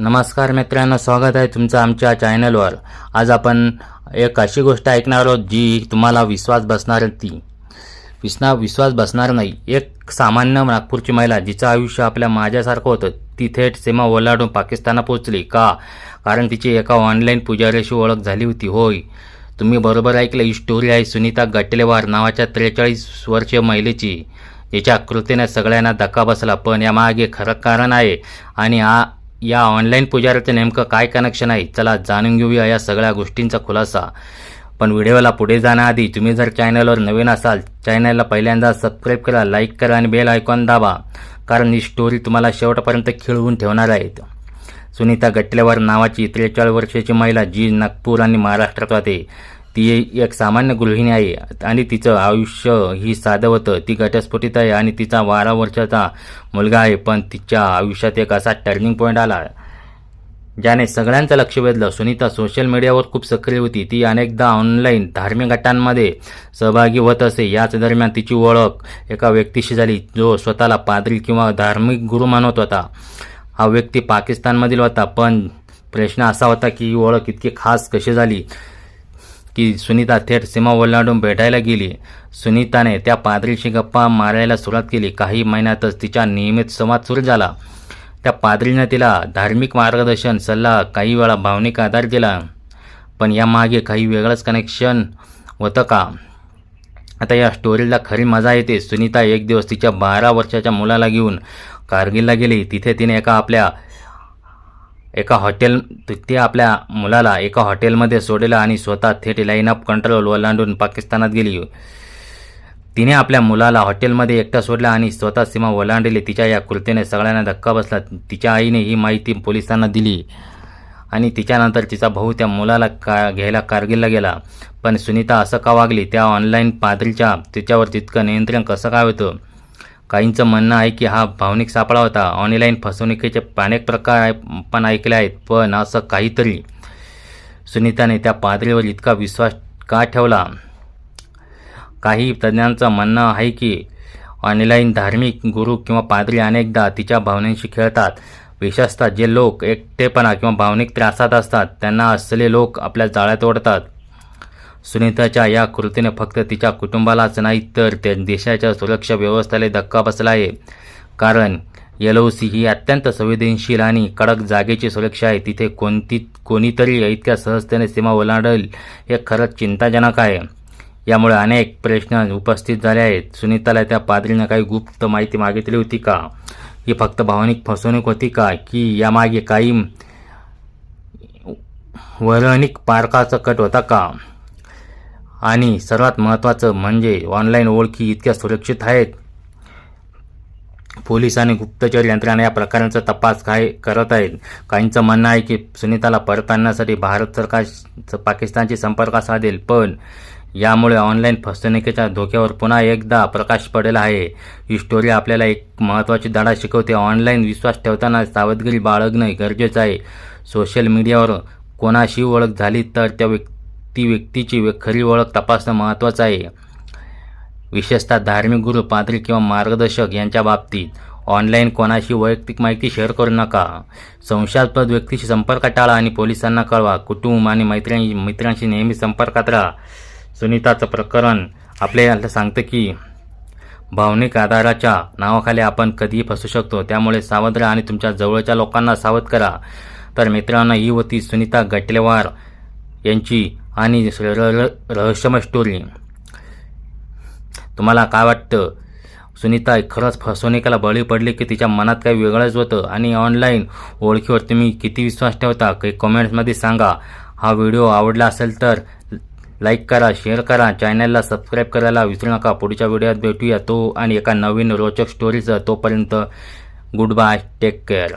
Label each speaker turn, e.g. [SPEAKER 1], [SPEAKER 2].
[SPEAKER 1] नमस्कार मित्रांनो स्वागत आहे तुमचं आमच्या चॅनलवर. आज आपण एक अशी गोष्ट ऐकणार आहोत जी तुम्हाला विश्वास बसणार ती. विसना विश्वास बसणार नाही. एक सामान्य नागपूरची महिला जिचं आयुष्य आपल्या माझ्यासारखं होतं ती थेट सीमा ओलांडून पाकिस्तानात पोहोचली. का? कारण तिची एका ऑनलाईन पुजाऱ्याशी ओळख झाली होती. होय. तुम्ही बरोबर ऐकलं ही स्टोरी आहे सुनीता गटलेवार नावाच्या त्रेचाळीस वर्षीय महिलेची. याच्या कृतीने सगळ्यांना धक्का बसला पण यामागे खरं कारण आहे. आणि हा या ऑनलाईन पुजाऱ्याचं नेमकं काय कनेक्शन आहे? चला जाणून घेऊया या सगळ्या गोष्टींचा खुलासा. पण व्हिडिओला पुढे जाण्याआधी तुम्ही जर चॅनलवर नवीन असाल चॅनलला पहिल्यांदा सबस्क्राईब करा लाईक करा आणि बेल आयकॉन दाबा. कारण ही स्टोरी तुम्हाला शेवटपर्यंत खिळवून ठेवणार आहेत. सुनीता गटलेवार नावाची त्रेचाळीस वर्षाची महिला जी नागपूर आणि महाराष्ट्रात राहते. ती एक सामान्य गृहिणी आहे आणि तिचं आयुष्य ही साधं होतं ती घटस्फोटित आहे आणि तिचा बारा वर्षाचा मुलगा आहे पण तिच्या आयुष्यात एक असा टर्निंग पॉईंट आला. ज्याने सगळ्यांचं लक्ष वेधलं. सुनीता सोशल मीडियावर खूप सक्रिय होती. ती अनेकदा ऑनलाईन धार्मिक गटांमध्ये सहभागी होत असे. याच दरम्यान तिची ओळख एका व्यक्तीशी झाली जो स्वतःला पादरी किंवा धार्मिक गुरु मानत होता. हा व्यक्ती पाकिस्तानमधील होता पण प्रश्न असा होता की ही ओळख इतकी खास कशी झाली? की सुनीता थेट सीमा ओलांडून भेटायला गेली. सुनीताने त्या पादरीशी गप्पा मारायला सुरुवात केली. काही महिन्यातच तिचा नियमित संवाद सुरू झाला. त्या पादरीने तिला धार्मिक मार्गदर्शन सल्ला काही वेळा भावनिक आधार दिला. पण यामागे काही वेगळंच कनेक्शन होतं का? आता या स्टोरीला खरी मजा येते. सुनीता एक दिवस तिच्या बारा वर्षाच्या मुलाला घेऊन कारगिलला गेली. तिथे तिने एका आपल्या एका हॉटेल ते आपल्या मुलाला एका हॉटेलमध्ये सोडलं आणि स्वतः थेट लाईन अप कंट्रोल ओलांडून पाकिस्तानात गेली. तिने आपल्या मुलाला हॉटेलमध्ये एकटा सोडला आणि स्वतः सीमा ओलांडली. तिच्या या कृतीने सगळ्यांना धक्का बसला. तिच्या आईने ही माहिती पोलिसांना दिली आणि तिच्यानंतर तिचा भाऊ त्या मुलाला का घ्यायला कारगिलला गेला. पण सुनीता असं का वागली? त्या ऑनलाईन पादरीच्या तिच्यावर तितकं नियंत्रण कसं काय होतं? काहींचं म्हणणं आहे की हा भावनिक सापळा होता. ऑनलाईन फसवणुकीचे अनेक प्रकार पण ऐकले आहेत. पण असं काहीतरी. सुनीताने त्या पादरीवर इतका विश्वास का ठेवला? काही तज्ज्ञांचं म्हणणं आहे की ऑनलाईन धार्मिक गुरु किंवा पादरी अनेकदा तिच्या भावनांशी खेळतात. विशेषतः जे लोक एकटेपणा किंवा भावनिक त्रासात असतात त्यांना असले लोक आपल्या जाळ्यात ओढतात. सुनीताच्या या कृतीने फक्त तिच्या कुटुंबालाच नाही तर त्या देशाच्या सुरक्षा व्यवस्थेला धक्का बसला आहे. कारण एल ओ सी ही अत्यंत संवेदनशील आणि कडक जागेची सुरक्षा आहे. तिथे कोणती कोणीतरी इतक्या सहजतेने सीमा ओलांडेल हे खरंच चिंताजनक आहे. यामुळे अनेक प्रश्न उपस्थित झाले आहेत. सुनीताला त्या पादरीनं काही गुप्त माहिती मागितली होती का? ही फक्त भावनिक फसवणूक होती का? की यामागे काही वरणिक पारकाचा कट होता का? आणि सर्वात महत्त्वाचं म्हणजे ऑनलाईन ओळखी इतक्या सुरक्षित आहेत. पोलीस आणि गुप्तचर यंत्रणा या प्रकारांचा तपास काय करत आहेत? काहींचं म्हणणं आहे की सुनीताला परत आणण्यासाठी भारत सरकार पाकिस्तानशी संपर्क साधेल पण यामुळे ऑनलाईन फसवणुकीच्या धोक्यावर पुन्हा एकदा प्रकाश पडेल आहे. ही स्टोरी आपल्याला एक महत्त्वाची धडा शिकवते. ऑनलाईन विश्वास ठेवताना सावधगिरी बाळगणं गरजेचं आहे. सोशल मीडियावर कोणाशी ओळख झाली तर त्या व्यक्ती ती व्यक्तीची वे- खरी ओळख तपासणं महत्त्वाचं आहे. विशेषतः धार्मिक गुरु पादरी किंवा मार्गदर्शक यांच्या बाबतीत ऑनलाईन कोणाशी वैयक्तिक माहिती शेअर करू नका. संशयास्पद व्यक्तीशी संपर्क टाळा आणि पोलिसांना कळवा. कुटुंब आणि मैत्रिणी मित्रांशी नेहमी संपर्कात राहा. सुनीताचं प्रकरण आपल्याला सांगतं की भावनिक आधाराच्या नावाखाली आपण कधीही फसू शकतो. त्यामुळे सावध राहा आणि तुमच्या जवळच्या लोकांना सावध करा. तर मित्रांनो ही होती सुनीता गटलेवार यांची आणि र- र- रहस्यमय स्टोरी तुम्हाला काय वाटतं? सुनीता खरंच फसवणुकीला बळी पडली की तिच्या मनात काही वेगळंच होतं? आणि ऑनलाईन ओळखीवर तुम्ही किती विश्वास ठेवता? काही कमेंट्समध्ये सांगा. हा व्हिडिओ आवडला असेल तर लाईक करा शेअर करा. चॅनलला सबस्क्राईब करायला विसरू नका. पुढच्या व्हिडिओत भेटूया तो आणि एका नवीन रोचक स्टोरीचं तोपर्यंत गुड बाय टेक केअर